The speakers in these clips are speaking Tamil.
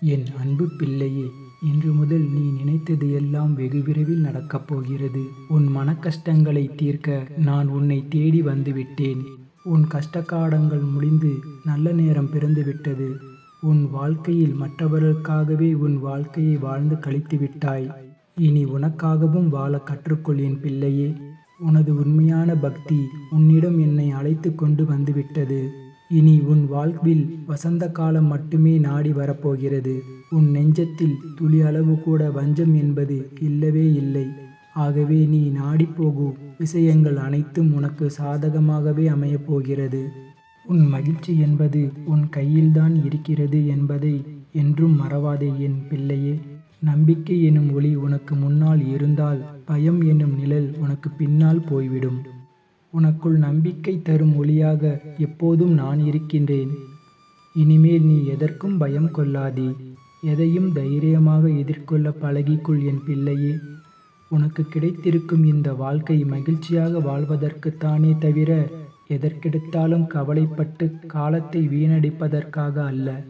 என் அன்பு பிள்ளையே இன்று முதல் நீ நினைத்தது எல்லாம் வெகு விரைவில் நடக்கப் போகிறது. உன் மன கஷ்டங்களை தீர்க்க நான் உன்னை தேடி வந்துவிட்டேன் உன் கஷ்டக்காடங்கள் முடிந்து நல்ல நேரம் பிறந்துவிட்டது உன் வாழ்க்கையில் மற்றவர்களுக்காகவே உன் வாழ்க்கையை வாழ்ந்து கழித்து விட்டாய். இனி உனக்காகவும் வாழ கற்றுக்கொள் என் பிள்ளையே. உனது உண்மையான பக்தி உன்னிடம் என்னை அழைத்து கொண்டு வந்துவிட்டது இனி உன் வாழ்வில் வசந்த காலம் மட்டுமே நாடி வரப்போகிறது. உன் நெஞ்சத்தில் துளி அளவு கூட வஞ்சம் என்பது இல்லவே இல்லை. ஆகவே நீ நாடிப்போகு விஷயங்கள் அனைத்தும் உனக்கு சாதகமாகவே அமையப் போகிறது. உன் மகிழ்ச்சி என்பது உன் கையில்தான் இருக்கிறது என்பதை என்றும் மறவாதே என் பிள்ளையே. நம்பிக்கை எனும் ஒளி உனக்கு முன்னால் இருந்தால் பயம் எனும் நிழல் உனக்கு பின்னால் போய்விடும். உனக்குள் நம்பிக்கை தரும் ஒளியாக எப்போதும் நான் இருக்கின்றேன். இனிமேல் நீ எதற்கும் பயம் கொள்ளாதே. எதையும் தைரியமாக எதிர்கொள்ள பழகிக்குள் என் பிள்ளையே. உனக்கு கிடைத்திருக்கும் இந்த வாழ்க்கை மகிழ்ச்சியாக வாழ்வதற்குத்தானே தவிர எதற்கெடுத்தாலும் கவலைப்பட்டு காலத்தை வீணடிப்பதற்காக அல்ல.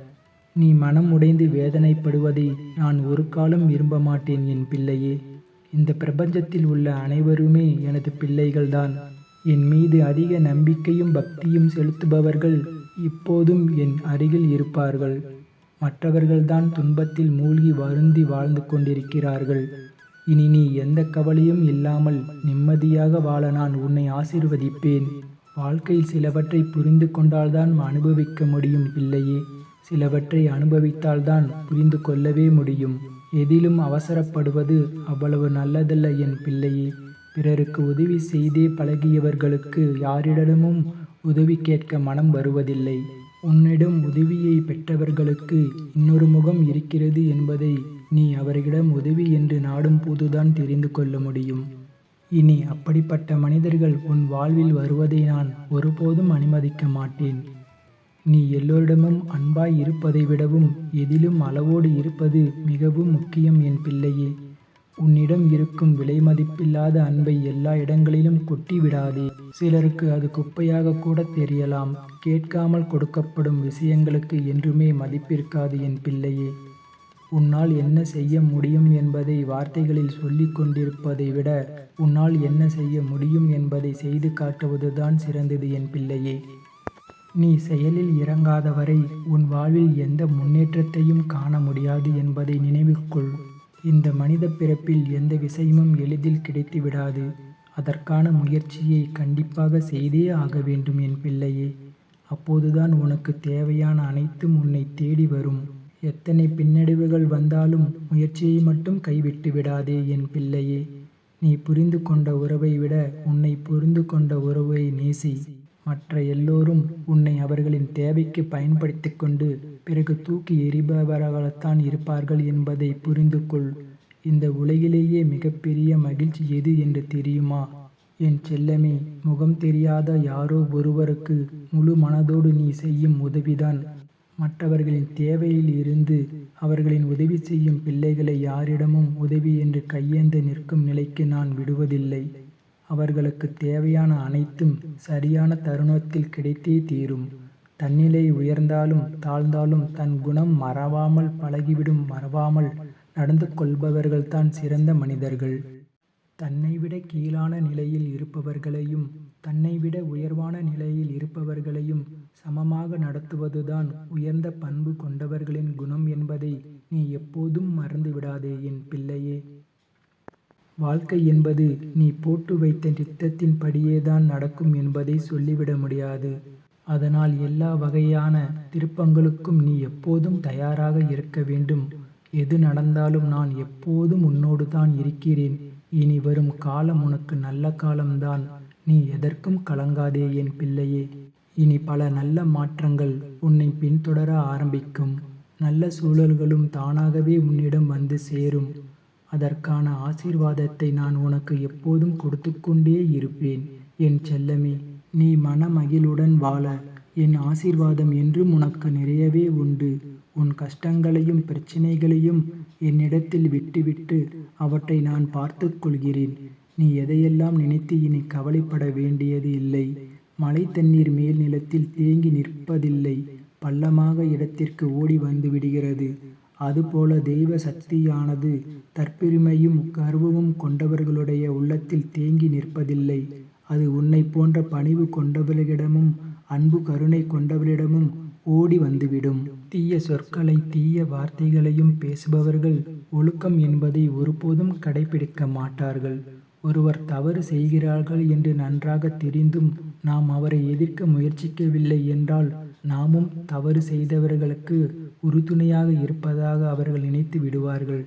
நீ மனம் உடைந்து வேதனைப்படுவதை நான் ஒரு காலம் விரும்ப மாட்டேன் என் பிள்ளையே. இந்த பிரபஞ்சத்தில் உள்ள அனைவருமே எனது பிள்ளைகள்தான். என் மீது அதிக நம்பிக்கையும் பக்தியும் செலுத்துபவர்கள் இப்போதும் என் அருகில் இருப்பார்கள். மற்றவர்கள்தான் துன்பத்தில் மூழ்கி வருந்தி வாழ்ந்து கொண்டிருக்கிறார்கள். இனி நீ எந்த கவலையும் இல்லாமல் நிம்மதியாக வாழ நான் உன்னை ஆசிர்வதிப்பேன். வாழ்க்கையில் சிலவற்றை புரிந்து கொண்டால்தான் அனுபவிக்க முடியும் பிள்ளையே சிலவற்றை அனுபவித்தால்தான் புரிந்து கொள்ளவே முடியும். எதிலும் அவசரப்படுவது அவ்வளவு நல்லதல்ல என் பிள்ளையே. பிறருக்கு உதவி செய்தே பழகியவர்களுக்கு யாரிடமும் உதவி கேட்க மனம் வருவதில்லை. உன்னிடம் உதவியை பெற்றவர்களுக்கு இன்னொரு முகம் இருக்கிறது என்பதை நீ அவர்களிடம் உதவி என்று நாடும் போதுதான் தெரிந்து கொள்ள முடியும். இனி அப்படிப்பட்ட மனிதர்கள் உன் வாழ்வில் வருவதை நான் ஒருபோதும் அனுமதிக்க மாட்டேன். நீ எல்லோரிடமும் அன்பாய் இருப்பதை விடவும் எதிலும் அளவோடு இருப்பது மிகவும் முக்கியம் என் பிள்ளையே. உன்னிடம் இருக்கும் விலை மதிப்பில்லாத அன்பை எல்லா இடங்களிலும் கொட்டி விடாதே சிலருக்கு அது குப்பையாக கூட தெரியலாம். கேட்காமல் கொடுக்கப்படும் விஷயங்களுக்கு என்றுமே மதிப்பிருக்காது என் பிள்ளையே. உன்னால் என்ன செய்ய முடியும் என்பதை வார்த்தைகளில் சொல்லிக் கொண்டிருப்பதை விட உன்னால் என்ன செய்ய முடியும் என்பதை செய்து காட்டுவதுதான் சிறந்தது என் பிள்ளையே. நீ செயலில் இறங்காதவரை உன் வாழ்வில் எந்த முன்னேற்றத்தையும் காண முடியாது என்பதை நினைவுகொள் இந்த மனித பிறப்பில் எந்த விஷயமும் எளிதில் கிடைத்து விடாது. அதற்கான முயற்சியை கண்டிப்பாக செய்தே ஆக வேண்டும் என் பிள்ளையே. அப்போதுதான் உனக்கு தேவையான அனைத்தும் உன்னை தேடி வரும். எத்தனை பின்னடைவுகள் வந்தாலும் முயற்சியை மட்டும் கைவிட்டு விடாதே என் பிள்ளையே. நீ புரிந்து கொண்ட உறவை விட உன்னை புரிந்து கொண்ட உறவை நேசி. மற்ற எல்லோரும் உன்னை அவர்களின் தேவைக்கு பயன்படுத்தி கொண்டு பிறகு தூக்கி எறிபவர்களாகத்தான் இருப்பார்கள் என்பதை புரிந்து கொள். இந்த உலகிலேயே மிகப்பெரிய மகிழ்ச்சி எது என்று தெரியுமா? என் செல்லமே முகம் தெரியாத யாரோ ஒருவருக்கு முழு மனதோடு நீ செய்யும் உதவிதான். மற்றவர்களின் தேவையில் இருந்து அவர்களின் உதவி செய்யும் பிள்ளைகளை யாரிடமும் உதவி என்று கையேந்து நிற்கும் நிலைக்கு நான் விடுவதில்லை. அவர்களுக்கு தேவையான அனைத்தும் சரியான தருணத்தில் கிடைத்தே தீரும். தன்னிலை உயர்ந்தாலும் தாழ்ந்தாலும் தன் குணம் மறவாமல் பழகிவிடும் மறவாமல் நடந்து கொள்பவர்கள்தான் சிறந்த மனிதர்கள். தன்னை விட கீழான நிலையில் இருப்பவர்களையும் தன்னை விட உயர்வான நிலையில் இருப்பவர்களையும் சமமாக நடத்துவதுதான் உயர்ந்த பண்பு கொண்டவர்களின் குணம் என்பதை நீ எப்போதும் மறந்து விடாதே என் பிள்ளையே. வாழ்க்கை என்பது நீ போட்டு வைத்த திட்டத்தின் படியேதான் நடக்கும் என்பதை சொல்லிவிட முடியாது. அதனால் எல்லா வகையான திருப்பங்களுக்கும் நீ எப்போதும் தயாராக இருக்க வேண்டும். எது நடந்தாலும் நான் எப்போதும் உன்னோடு தான் இருக்கிறேன். இனி வரும் காலம் உனக்கு நல்ல காலம்தான். நீ எதற்கும் கலங்காதே என் பிள்ளையே. இனி பல நல்ல மாற்றங்கள் உன்னை பின்தொடர ஆரம்பிக்கும். நல்ல சூழல்களும் தானாகவே உன்னிடம் வந்து சேரும். அதற்கான ஆசீர்வாதத்தை நான் உனக்கு எப்போதும் கொடுத்து கொண்டே இருப்பேன். என் செல்லமே நீ மனமகிழுடன் வாழ. என் ஆசீர்வாதம் என்றும் உனக்கு நிறையவே உண்டு. உன் கஷ்டங்களையும் பிரச்சனைகளையும் என்னிடத்தில் விட்டுவிட்டு அவற்றை நான் பார்த்து கொள்கிறேன். நீ எதையெல்லாம் நினைத்து இனி கவலைப்பட வேண்டியது இல்லை. மழை தண்ணீர் மேல் நிலத்தில் தேங்கி நிற்பதில்லை. பள்ளமாக இடத்திற்கு ஓடி வந்து விடுகிறது. அதுபோல தெய்வ சக்தியானது தற்பெருமையும் கர்வமும் கொண்டவர்களுடைய உள்ளத்தில் தேங்கி நிற்பதில்லை. அது உன்னை போன்ற பணிவு கொண்டவர்களிடமும் அன்பு கருணை கொண்டவர்களிடமும் ஓடி வந்துவிடும். தீய சொற்களை தீய வார்த்தைகளையும் பேசுபவர்கள் ஒழுக்கம் என்பதை ஒருபோதும் கடைபிடிக்க மாட்டார்கள். ஒருவர் தவறு செய்கிறார்கள் என்று நன்றாக தெரிந்தும் நாம் அவரை எதிர்க்க முயற்சிக்கவில்லை என்றால் நாமும் தவறு செய்தவர்களுக்கு உறுதுணையாக இருப்பதாக அவர்கள் நினைத்து விடுவார்கள்.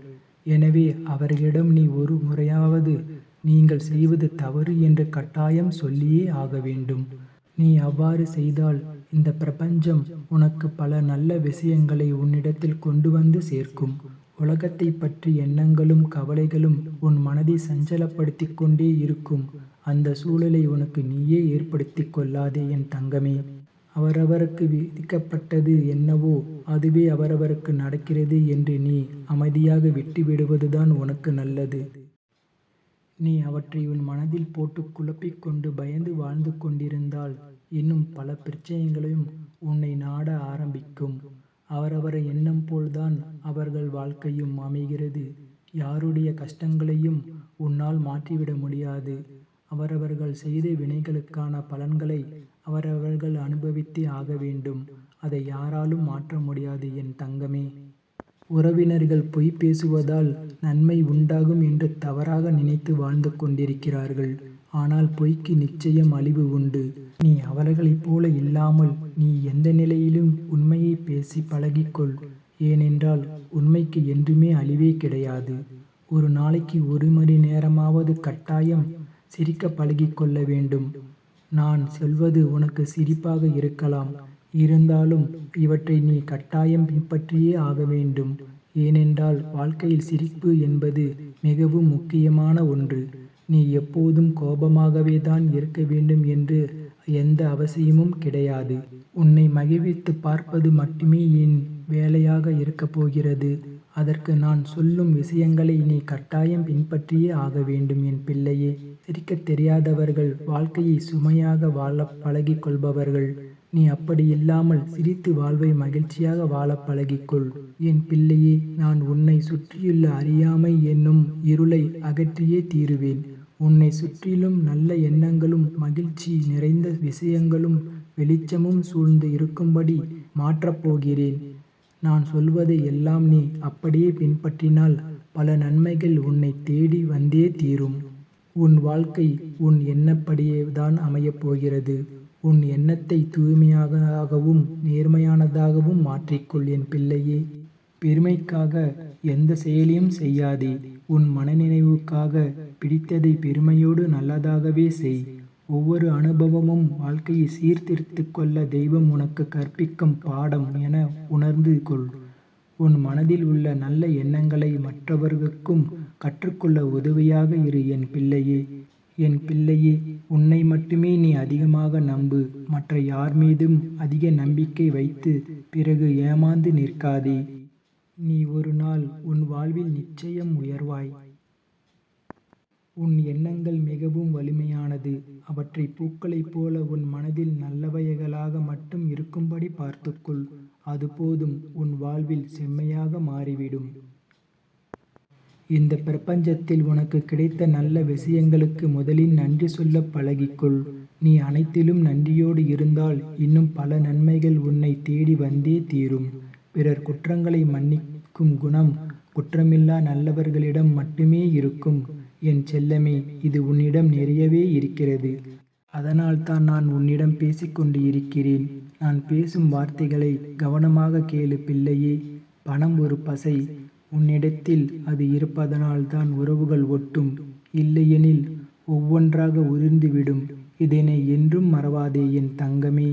எனவே அவர்களிடம் நீ ஒரு முறையாவது நீங்கள் செய்வது தவறு என்று கட்டாயம் சொல்லியே ஆக வேண்டும். நீ அவ்வாறு செய்தால் இந்த பிரபஞ்சம் உனக்கு பல நல்ல விஷயங்களை உன்னிடத்தில் கொண்டு வந்து சேர்க்கும். உலகத்தை பற்றி எண்ணங்களும் கவலைகளும் உன் மனதை சஞ்சலப்படுத்திக் கொண்டே இருக்கும். அந்த சூழலை உனக்கு நீயே ஏற்படுத்திக் கொள்ளாதே என் தங்கமே. அவரவருக்கு விதிக்கப்பட்டது என்னவோ அதுவே அவரவருக்கு நடக்கிறது என்று நீ அமைதியாக விட்டுவிடுவதுதான் உனக்கு நல்லது. நீ அவற்றை உன் மனதில் போட்டு குழப்பிக் கொண்டு பயந்து வாழ்ந்து கொண்டிருந்தால் இன்னும் பல பிரச்சனைகளையும் உன்னை நாட ஆரம்பிக்கும். அவரவர் எண்ணம் போல்தான் அவர்கள் வாழ்க்கையும் அமைகிறது. யாருடைய கஷ்டங்களையும் உன்னால் மாற்றிவிட முடியாது. அவரவர்கள் செய்த வினைகளுக்கான பலன்களை அவரவர்கள் அனுபவித்தே ஆக வேண்டும். அதை யாராலும் மாற்ற முடியாது என் தங்கமே. உறவினர்கள் பொய் பேசுவதால் நன்மை உண்டாகும் என்று தவறாக நினைத்து வாழ்ந்து கொண்டிருக்கிறார்கள். ஆனால் பொய்க்கு நிச்சயம் அழிவு உண்டு. நீ அவர்களைப் போல இல்லாமல் நீ எந்த நிலையிலும் உண்மையை பேசி பழகிக்கொள். ஏனென்றால் உண்மைக்கு என்றுமே அழிவே கிடையாது. ஒரு நாளைக்கு ஒரு மணி நேரமாவது கட்டாயம் சிரிக்க பழகிக்கொள்ள வேண்டும். நான் சொல்வது உனக்கு சிரிப்பாக இருக்கலாம். இருந்தாலும் இவற்றை நீ கட்டாயம் பின்பற்றியே ஆக வேண்டும். ஏனென்றால் வாழ்க்கையில் சிரிப்பு என்பது மிகவும் முக்கியமான ஒன்று. நீ எப்போதும் கோபமாகவே தான் இருக்க வேண்டும் என்று எந்த அவசியமும் கிடையாது. உன்னை மகிழ்வித்து பார்ப்பது மட்டுமே என் வேலையாக இருக்கப் போகிறது. அதற்கு நான் சொல்லும் விஷயங்களை நீ கட்டாயம் பின்பற்றியே ஆக வேண்டும் என் பிள்ளையே. சிரிக்கத் தெரியாதவர்கள் வாழ்க்கையை சுமையாக வாழ பழகிக் கொள்பவர்கள் நீ அப்படி இல்லாமல் சிரித்து வாழ்வை மகிழ்ச்சியாக வாழ பழகிக்கொள். என் பிள்ளையே நான் உன்னை சுற்றியுள்ள அறியாமை என்னும் இருளை அகற்றியே தீருவேன். உன்னை சுற்றிலும் நல்ல எண்ணங்களும் மகிழ்ச்சி நிறைந்த விஷயங்களும் வெளிச்சமும் சூழ்ந்து இருக்கும்படி மாற்றப் போகிறேன். நான் சொல்வதை எல்லாம் நீ அப்படியே பின்பற்றினால் பல நன்மைகள் உன்னை தேடி வந்தே தீரும். உன் வாழ்க்கை உன் எண்ணப்படியே தான் அமையப் போகிறது. உன் எண்ணத்தை தூய்மையாகவும் நேர்மையானதாகவும் மாற்றிக்கொள் என் பிள்ளையே. பெருமைக்காக எந்த செயலையும் செய்யாதே. உன் மனநினைவுக்காக பிடித்ததை பெருமையோடு நல்லதாகவே செய். ஒவ்வொரு அனுபவமும் வாழ்க்கையை சீர்திருத்திக் கொள்ள தெய்வம் உனக்கு கற்பிக்கும் பாடம் என உணர்ந்து கொள். உன் மனதில் உள்ள நல்ல எண்ணங்களை மற்றவர்களுக்கும் கற்றுக்கொள்ள உதவியாக இரு என் பிள்ளையே. என் பிள்ளையே உன்னை மட்டுமே நீ அதிகமாக நம்பு. மற்ற யார் மீதும் அதிக நம்பிக்கை வைத்து பிறகு ஏமாந்து நிற்காதே. நீ ஒரு நாள் உன் வாழ்வில் நிச்சயம் உயர்வாய். உன் எண்ணங்கள் மிகவும் வலிமையானது. அவற்றை பூக்களைப் போல உன் மனதில் நல்லவைகளாக மட்டும் இருக்கும்படி பார்த்துக்கொள். அது போதும் உன் வாழ்வில் செம்மையாக மாறிவிடும். இந்த பிரபஞ்சத்தில் உனக்கு கிடைத்த நல்ல விஷயங்களுக்கு முதலில் நன்றி சொல்ல பழகிக்கொள். நீ அனைத்திலும் நன்றியோடு இருந்தால் இன்னும் பல நன்மைகள் உன்னை தேடி வந்தே தீரும். பிறர் குற்றங்களை மன்னிக்கும் குணம் குற்றமில்லா நல்லவர்களிடம் மட்டுமே இருக்கும். என் செல்லமே இது உன்னிடம் நிறையவே இருக்கிறது. அதனால்தான் நான் உன்னிடம் பேசிக்கொண்டு இருக்கிறேன். நான் பேசும் வார்த்தைகளை கவனமாக கேளு பிள்ளையே. பணம் ஒரு பசை. உன்னிடத்தில் அது இருப்பதனால்தான் உறவுகள் ஒட்டும். இல்லையெனில் ஒவ்வொன்றாக உதிர்ந்துவிடும் இதனை என்றும் மறவாதே என் தங்கமே.